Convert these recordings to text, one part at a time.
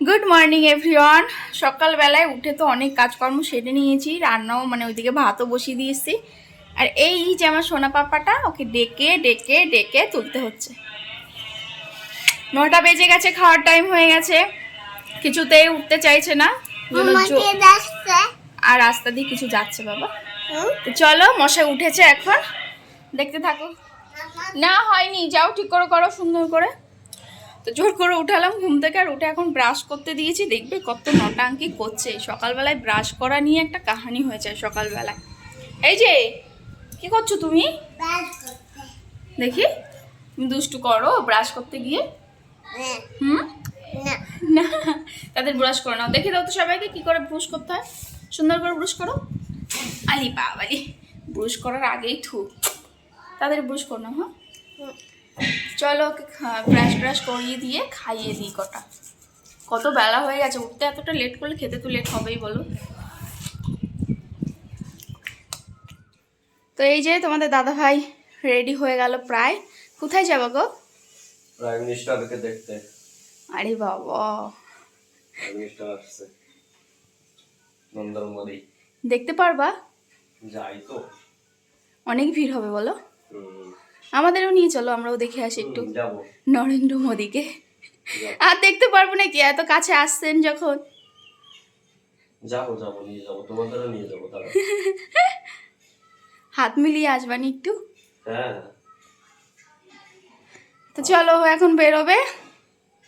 Good morning everyone সকালবেলায় উঠে তো অনেক কাজকর্ম সেরে নিয়েছি। রান্নাও মানে ওইদিকে ভাতও বসিয়ে দিয়েছি। আর এই যে আমার সোনা পাপাটা ওকে ডেকে ডেকে ডেকে তুলতে হচ্ছে। নটা বেজে গেছে খাওয়ার টাইম হয়ে গেছে। কিছুতেই উঠতে চাইছে না। আর রাস্তা দিয়ে কিছু যাচ্ছে বাবা। চলো মশাই উঠেছে এখন। দেখতে থাকো। না হয়নি। যাও ঠিক করে করো সুন্দর করে। তো জোর করে উঠালাম ঘুম থেকে আর উঠে এখন ব্রাশ করতে দিয়েছি। দেখবে কত নটাঙ্কি করছে। সকালবেলায় ব্রাশ করা নিয়ে একটা কাহানি হয়েছে সকালবেলায়। এই যে কি করছ তুমি? দেখি তুমি দুষ্টু করো ব্রাশ করতে গিয়ে। হ্যাঁ, হুম? না। না তাদের ব্রাশ করে নাও দেখে দাও তো সবাইকে কি করে ব্রুশ করতে হয়। সুন্দর করে ব্রুশ করো। আলি বাবালি ব্রুশ করার আগেই থু। তাদের ব্রুশ করো না হ্যাঁ। চলো ওকে ব্রাশ ব্রাশ করিয়ে দিয়ে খাইয়ে দিই কটা। কত বেলা হয়ে গেছে উঠতে এতটা লেট করলে খেতে তো লেট হবেই বলো। তো এই যে তোমাদের দাদা ভাই রেডি হয়ে গেল প্রায়। কোথায় যাব গো? প্রাইম মিনিস্টারকে দেখতে। আরে বাবা। প্রাইম মিনিস্টার আসছে। নরেন্দ্র মোদী দেখতে পারবা? যাই তো। অনেক ভিড় হবে বলো। হুম, আমাদেরও নিয়ে চলো আমরাও দেখে আসি একটু। নরেন্দ্র মোদীকে। আর দেখতে পারব নাকি এত কাছে আসছেন যখন? যাব যাব নিয়ে যাব তোমাদেরও নিয়ে যাব হাত মিলিয়ে আসবানি একটু? হ্যাঁ। তো চলো এখন বেরোবে।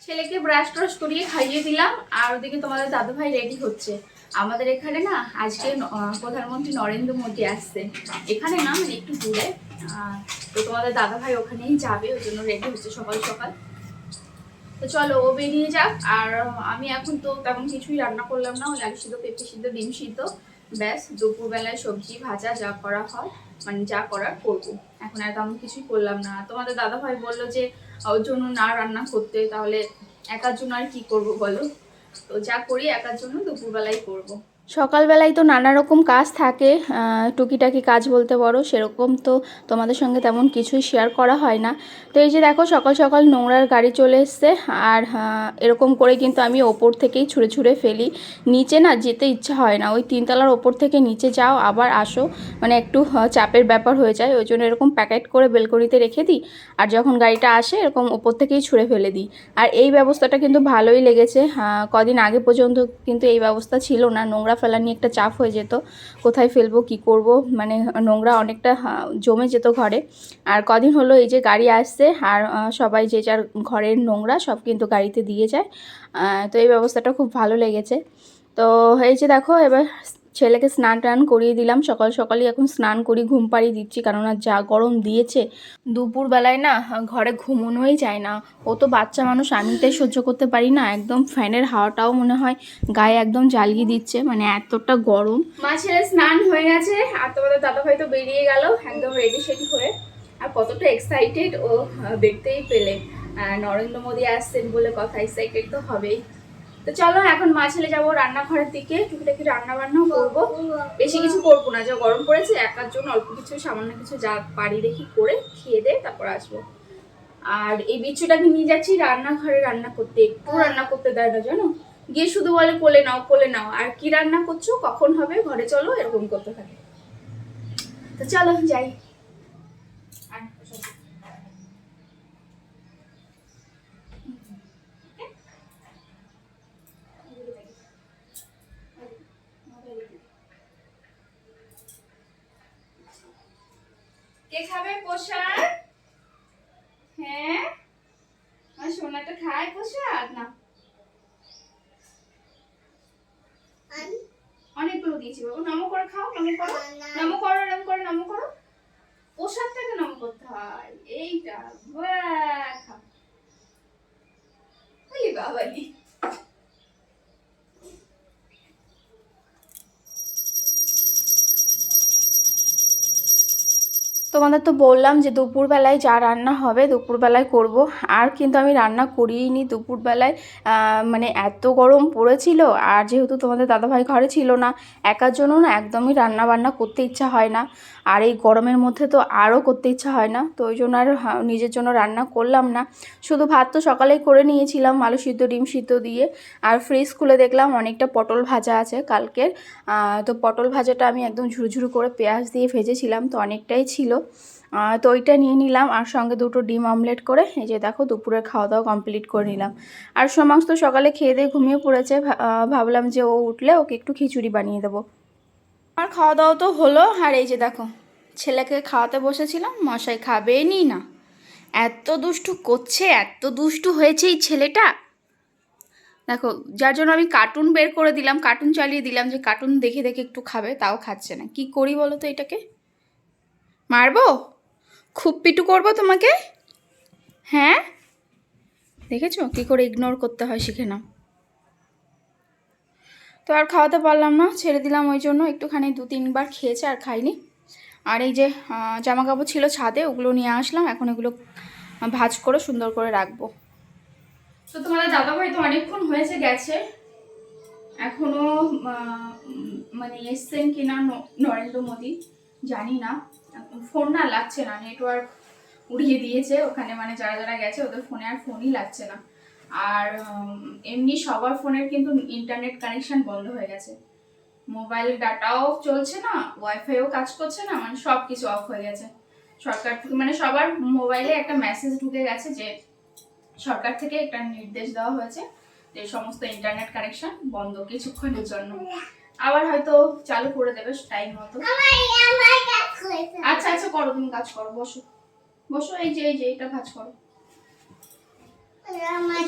ছেলেকে ব্রাশ ট্রাশ করিয়ে খাইয়ে দিলাম আর ওদিকে তোমাদের দাদু ভাই রেডি হচ্ছে। আমাদের এখানে না আজকে আহ, প্রধানমন্ত্রী নরেন্দ্র মোদী আসছে এখানে না মানে একটু দূরে। তো তোমাদের দাদা ভাই ওখানেই যাবে ওই জন্য রেডি হচ্ছে সকাল সকাল। তো চলো, ও বেরিয়ে যাক। আর আমি এখন তো তেমন কিছুই রান্না করলাম না। ওই আলু সিদ্ধ, পেঁপে সিদ্ধ, ডিম সিদ্ধ। ব্যাস, দুপুরবেলায় সবজি ভাজা যা করা হয় মানে যা করার করব। এখন আর তেমন কিছুই করলাম না। তোমাদের দাদা ভাই বলল যে, ওর জন্য না রান্না করতে, তাহলে একার জন্য আর কি করব বলো? তো যা করি, একার জন্য দুপুরবেলায় করব। সকালবেলায় তো নানা রকম কাজ থাকে টুকিটাকি কাজ বলতে পারো, সেরকম তো তোমাদের সঙ্গে তেমন কিছুই শেয়ার করা হয় না। তো এই যে দেখো, সকাল সকাল নোংরার গাড়ি চলে এসছে, আর এরকম করে কিন্তু আমি ওপর থেকেই ছুঁড়ে ছুঁড়ে ফেলি। নিচে না যেতে ইচ্ছা হয় না, ওই তিনতলার ওপর থেকে নিচে যাও, আবার আসো। মানে একটু চাপের ব্যাপার হয়ে যায়, ওই জন্য এরকম প্যাকেট করে বেলকনিতে রেখে দিই, আর যখন গাড়িটা আসে, এরকম ওপর থেকেই ছুঁড়ে ফেলে দিই। আর এই ব্যবস্থাটা কিন্তু ভালোই লেগেছে কদিন আগে পর্যন্ত কিন্তু এই ব্যবস্থা ছিল না, নোংরা ফেলা নিয়ে একটা চাপ হয়ে যেত। কোথায় ফেলব, কি করব? মানে নোংরা অনেকটা জমে যেত ঘরে। আর কদিন হলো এই যে গাড়ি আসছে, আর সবাই যে যার ঘরের নোংরা সব কিন্তু গাড়িতে দিয়ে যায়। তো এই ব্যবস্থাটা খুব ভালো লেগেছে। তো এই যে দেখো, এবার ছেলেকে স্নান টান করিয়ে দিলাম। সকাল সকালই এখন স্নান করি, ঘুম পাড়িয়ে দিচ্ছি কেননা যা গরম দিয়েছে, দুপুরবেলায় না ঘরে ঘুমোনোই যায় না। ও তো বাচ্চা মানুষ, আমি তাই সহ্য করতে পারি না। একদম ফ্যানের হাওয়াটাও মনে হয় গায়ে একদম জ্বালিয়ে দিচ্ছে মানে এতটা গরম। মা ছেলে স্নান হয়ে গেছে, আর তোমাদের দাদা ভাই তো বেরিয়ে গেল, একদম রেডি সেডি হয়ে। আর কতটা এক্সাইটেড ও দেখতেই পেলে। নরেন্দ্র মোদী আসছেন বলে কথা এক্সাইটেড তো হবেই। তো চলো, এখন মা ছেলে যাব রান্নাঘরের দিকে। টুকিটাকি রান্না বান্নাও করব। বেশি কিছু করব না, যা গরম পড়েছে একার জন্য অল্প কিছু, সামান্য কিছু যা পারি দেখি করে খেয়ে দে তারপর আসব। আর এই বিচ্ছুটাকে নিয়ে যাচ্ছি, রান্নাঘরে রান্না করতে। একটু রান্না করতে দেয় না, জানো? গিয়ে শুধু বলে, কোলে নাও কোলে নাও। আর কি রান্না করছ, কখন হবে, ঘরে চলো, এরকম করতে থাকে। তো চলো, যাই। কে খাবে প্রসাদ হ্যাঁ? আমার সোনাটা খায় প্রসাদ না। অনেকগুলো দিয়েছি বাবু। নমো করে খাও নমো করো। নমো করো নমো করো নমো করো। প্রসাদটাকে নমো করতে হয়। এইটা ওই বাবালি তোমাদের তো বললাম যে দুপুরবেলায় যা রান্না হবে দুপুরবেলায় করব। আর কিন্তু আমি রান্না করিনি দুপুরবেলায়। মানে এত গরম পড়েছিল আর যেহেতু তোমাদের দাদাভাই ঘরে ছিল না একার জন্য না একদমই রান্না বান্না করতে ইচ্ছা হয় না। আর এই গরমের মধ্যে তো আরও করতে ইচ্ছা হয় না, তো ওই জন্য আর নিজের জন্য রান্না করলাম না। শুধু ভাত তো সকালেই করে নিয়েছিলাম, আলু সিদ্ধ, ডিম সিদ্ধ দিয়ে। আর ফ্রিজ খুলে দেখলাম অনেকটা পটল ভাজা আছে কালকের। তো পটল ভাজাটা আমি একদম ঝুরঝুরু করে পেঁয়াজ দিয়ে ভেজেছিলাম, তো অনেকটাই ছিল। তো ওইটা নিয়ে নিলাম আর সঙ্গে দুটো ডিম অমলেট করে, এই যে দেখো দুপুরের খাওয়া দাওয়া কমপ্লিট করে নিলাম। আর সমস্ত সকালে খেয়ে দিয়ে ঘুমিয়ে পড়েছে ভাবলাম যে ও উঠলে ওকে একটু খিচুড়ি বানিয়ে দেবো। আমার খাওয়া দাওয়া তো হলো, আর এই যে দেখো, ছেলেকে খাওয়াতে বসেছিলাম, মশাই খাবেনি না। এত দুষ্টু করছে, এত দুষ্টু হয়েছে এই ছেলেটা। দেখো, যার জন্য আমি কার্টুন বের করে দিলাম কার্টুন চালিয়ে দিলাম যে কার্টুন দেখে দেখে একটু খাবে, তাও খাচ্ছে না। কি করি বলো তো এটাকে? মারবো? খুব পিটু করব তোমাকে? হ্যাঁ? দেখেছ? কি করে ইগনোর করতে হয় শিখে নাও। তো আর খাওয়াতে পারলাম না, ছেড়ে দিলাম ওই জন্য। একটুখানি দু তিনবার খেয়েছে আর খাইনি। আর এই যে জামা কাপড় ছিল ছাদে, ওগুলো নিয়ে আসলাম। এখন এগুলো ভাজ করে সুন্দর করে রাখব। তো তোমাদের দাদাভাই তো অনেকক্ষণ হয়েছে, গেছে। এখনও মানে এসছেন কিনা নরেন্দ্র মোদী, জানি না। ফোন না লাগছে না নেটওয়ার্ক উড়িয়ে দিয়েছে ওখানে মানে যারা যারা গেছে ওদের ফোনে আর ফোনই লাগছে না। আর এমনি সবার ফোনের কিন্তু ইন্টারনেট কানেকশন বন্ধ হয়ে গেছে। মোবাইল ডাটাও চলছে না ওয়াইফাইও কাজ করছে না মানে সব কিছু অফ হয়ে গেছে। সরকার থেকে মানে সবার মোবাইলে একটা মেসেজ ঢুকে গেছে যে, সরকার থেকে একটা নির্দেশ দেওয়া হয়েছে যে, সমস্ত ইন্টারনেট কানেকশন বন্ধ কিছুক্ষণের জন্য। আবার হয়তো চালু করে দেবে টাইম মতো। আচ্ছা আচ্ছা করো, তুমি কাজ করো, বসো। বসো, এই যে এই যে এটা কাজ করো।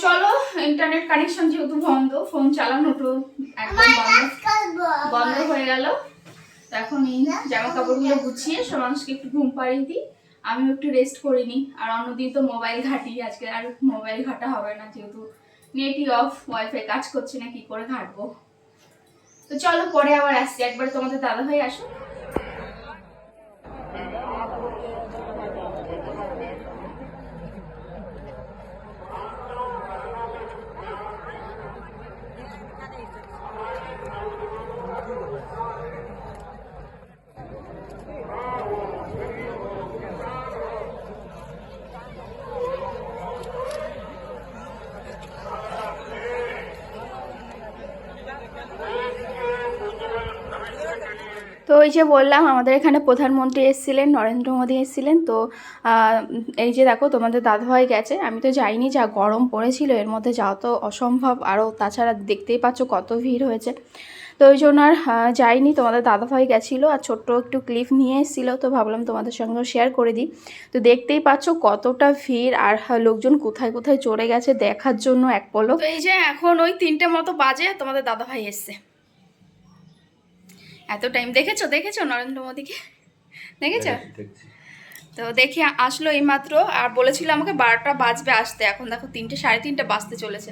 চলো ইন্টারনেট কানেকশন যেহেতু বন্ধ ফোন চালানোটা একদম বন্ধ। হয়ে গেল। এখন এই জামা কাপড়গুলো গুছিয়ে সমাংশকে একটু ঘুম পাড়িয়ে দিই। আমিও একটু রেস্ট করিনি। আর অন্যদিন তো মোবাইল ঘাঁটি, আজকে আর মোবাইল ঘাটা হবে না, যেহেতু নেটই অফ ওয়াইফাই কাজ করছে না, কি করে ঘাঁটবো? তো চলো পরে আবার আসছি। একবার তোমাদের দাদা ভাই আসো ওই যে বললাম আমাদের এখানে প্রধানমন্ত্রী এসেছিলেন নরেন্দ্র মোদী এসেছিলেন তো এই যে দেখো তোমাদের দাদাভাই গেছে আমি তো যাইনি যা গরম পড়েছিল এর মধ্যে যাওয়া তো অসম্ভব আরও তাছাড়া দেখতেই পাচ্ছ কত ভিড় হয়েছে। তো ওই জন্য আর যাইনি তোমাদের দাদাভাই গেছিল আর ছোট্ট একটু ক্লিপ নিয়ে এসেছিল তো ভাবলাম তোমাদের সঙ্গে শেয়ার করে দিই। তো দেখতেই পাচ্ছ কতটা ভিড় আর হ্যাঁ, লোকজন কোথায় কোথায় চড়ে গেছে দেখার জন্য এক পলক। এই যে এখন ওই তিনটে মতো বাজে তোমাদের দাদাভাই এসছে। এত টাইম দেখেছ? দেখেছ নরেন্দ্র মোদীকে? দেখেছ? তো দেখি আসলো এইমাত্র আর বলেছিল আমাকে বারোটা বাজবে আসতে। এখন দেখো তিনটে সাড়ে তিনটে বাজতে চলেছে।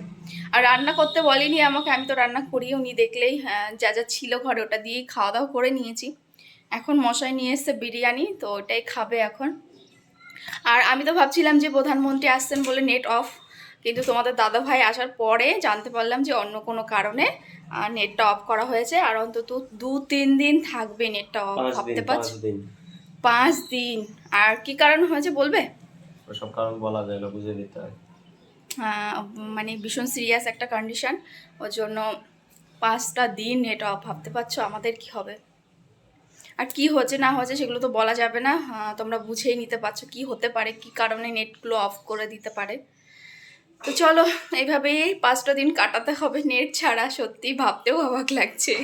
আর রান্না করতে বলেনি আমাকে আমি তো রান্না করিও নি দেখলেই হ্যাঁ, যা যা ছিল ঘরে ওটা দিয়েই খাওয়া দাওয়া করে নিয়েছি। এখন মশাই নিয়ে এসছে বিরিয়ানি তো ওটাই খাবে এখন। আর আমি তো ভাবছিলাম যে প্রধানমন্ত্রী আসছেন বলে নেট অফ কিন্তু তোমাদের দাদা ভাই আসার পরে জানতে পারলাম যে অন্য কোনো কারণে নেটটা অফ করা হয়েছে। আর অন্তত দু তিন দিন থাকবে নেটটা অফ ভাবতে পাঁচ পারছ পাঁচ দিন। আর কি কারণ হয়েছে বলবে? ওসব কারণ বলা যায় না বুঝে নিতে হয়। মানে ভীষণ সিরিয়াস একটা কন্ডিশন ওর জন্য পাঁচটা দিন নেট অফ ভাবতে পারছ? আমাদের কি হবে? আর কি হচ্ছে না হচ্ছে সেগুলো তো বলা যাবে না। তোমরা বুঝেই নিতে পারছ কি হতে পারে কি কারণে নেটগুলো অফ করে দিতে পারে। তো চলো এইভাবেই পাঁচটা দিন কাটাতে হবে। নেট ছাড়া সত্যি ভাবতেও অবাক লাগছে।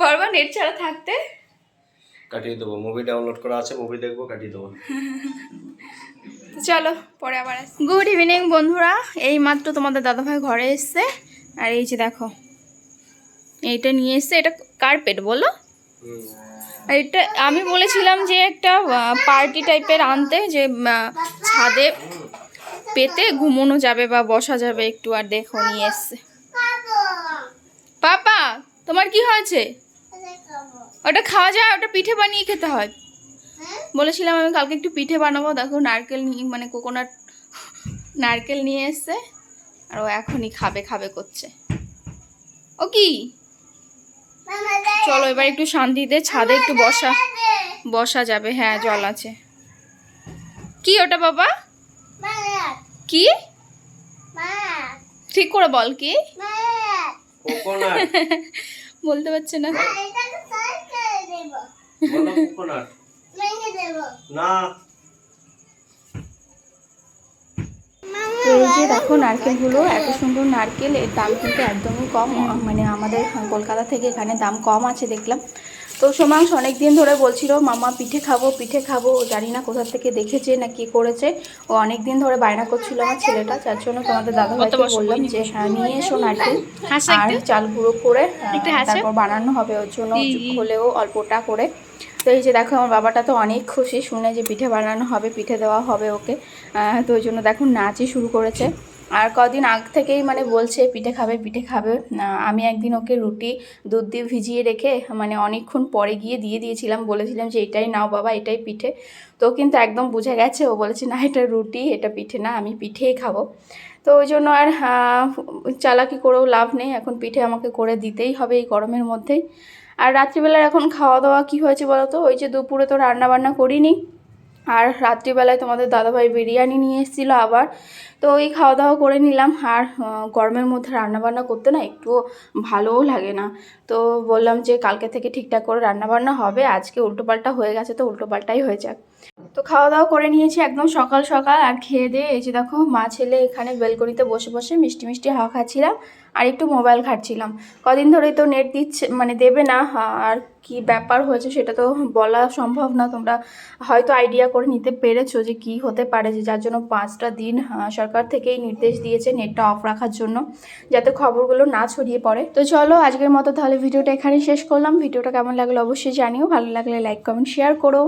পারবা নেট ছাড়া থাকতে? কাটিয়ে দেবো। মুভি ডাউনলোড করা আছে মুভি দেখব কাটিয়ে দেবো। চলো পরে আবার গুড ইভিনিং বন্ধুরা। এই মাত্র তোমাদের দাদাভাই ঘরে এসছে। আর এই যে দেখো এইটা নিয়ে এসছে। এটা কার্পেট বলো? আর এটা আমি বলেছিলাম যে একটা পার্টি টাইপের আনতে যে ছাদে পেতে ঘুমোনো যাবে বা বসা যাবে একটু আর দেখো নিয়ে এসছে। পাপা, তোমার কি হয়েছে? ওটা খাওয়া যায়, ওটা পিঠে বানিয়ে খেতে হয়। বলেছিলাম আমি কালকে একটু পিঠে বানাবো, দেখো নারকেল মানে কোকোনাট নারকেল নিয়ে এসছে, আর ও এখনই খাবে খাবে করছে। ও কি? চলো এবার একটু শান্তি শান্তিতে ছাদে একটু বসা বসা যাবে হ্যাঁ জল আছে। কি ওটা বাবা? কি? ঠিক করে বল কি? বলতে পারছে না। এটাকে সাইড করে দেব বলো কোকোনাট ভেঙে দেব না। তো এই যে দেখো নারকেলগুলো এত সুন্দর নারকেল এর দাম কিন্তু একদমই কম মানে আমাদের কলকাতা থেকে এখানে দাম কম আছে দেখলাম। তো সোমাংশ অনেক দিন ধরে বলছিল মামা পিঠে খাব পিঠে খাব। ও জানি না কোথা থেকে দেখেছে না কি করেছে। ও অনেক দিন ধরে বায়না করছিল আমার ছেলেটা যার জন্য তোমাদের দাদা ভাইকে বললাম যে হ্যাঁ নিয়ে এসো নারকেল আর চাল গুঁড়ো করে তারপর বানানো হবে ওর জন্য। হলেও অল্পটা করে। তো এই যে দেখো আমার বাবাটা তো অনেক খুশি শুনে যে পিঠে বানানো হবে পিঠে দেওয়া হবে ওকে। তো ওই জন্য দেখো নাচই শুরু করেছে। আর কদিন আগ থেকেই মানে বলছে, পিঠে খাবে পিঠে খাবে। আমি একদিন ওকে রুটি, দুধ দিয়ে ভিজিয়ে রেখে মানে অনেকক্ষণ পরে গিয়ে দিয়ে দিয়েছিলাম। বলেছিলাম যে, এটাই নাও বাবা, এটাই পিঠে। তো কিন্তু একদম বুঝে গেছে, ও বলেছে, না, এটা রুটি, এটা পিঠে না, আমি পিঠেই খাব। তো ওই জন্য আর চালাকি করেও লাভ নেই। এখন পিঠে আমাকে করে দিতেই হবে এই গরমের মধ্যেই। আর রাত্রিবেলার এখন খাওয়া দাওয়া কি হয়েছে বলো তো? ওই যে দুপুরে তো রান্না বান্না করিনি। আর রাত্রিবেলায় তোমাদের দাদাভাই বিরিয়ানি নিয়ে এসেছিল আবার। তো ওই খাওয়া দাওয়া করে নিলাম। আর গরমের মধ্যে রান্নাবান্না করতে না একটুও ভালোও লাগে না। তো বললাম যে কালকে থেকে ঠিকঠাক করে রান্নাবান্না হবে। আজকে উল্টোপাল্টা হয়ে গেছে তো উল্টোপাল্টাই হয়ে যাক। তো খাওয়া দাওয়া করে নিয়েছি একদম সকাল সকাল। আর খেয়ে দিয়ে এই যে দেখো, মা ছেলে এখানে বেলকনিতে বসে বসে মিষ্টি মিষ্টি হাওয়া খাচ্ছিলাম আর একটু মোবাইল ঘাটছিলাম। কদিন ধরেই তো নেট দিচ্ছে মানে দেবে না আর কি ব্যাপার হয়েছে সেটা তো বলা সম্ভব না। তোমরা হয়তো আইডিয়া করে নিতে পেরেছ যে কি হতে পারে, যে যার জন্য পাঁচটা দিন সরকার থেকেই নির্দেশ দিয়েছে নেটটা অফ রাখার জন্য, যাতে খবরগুলো না ছড়িয়ে পড়ে। তো চলো, আজকের মতো তাহলে ভিডিওটা এখানেই শেষ করলাম। ভিডিওটা কেমন লাগল অবশ্যই জানিও। ভালো লাগলে লাইক কমেন্ট শেয়ার করো।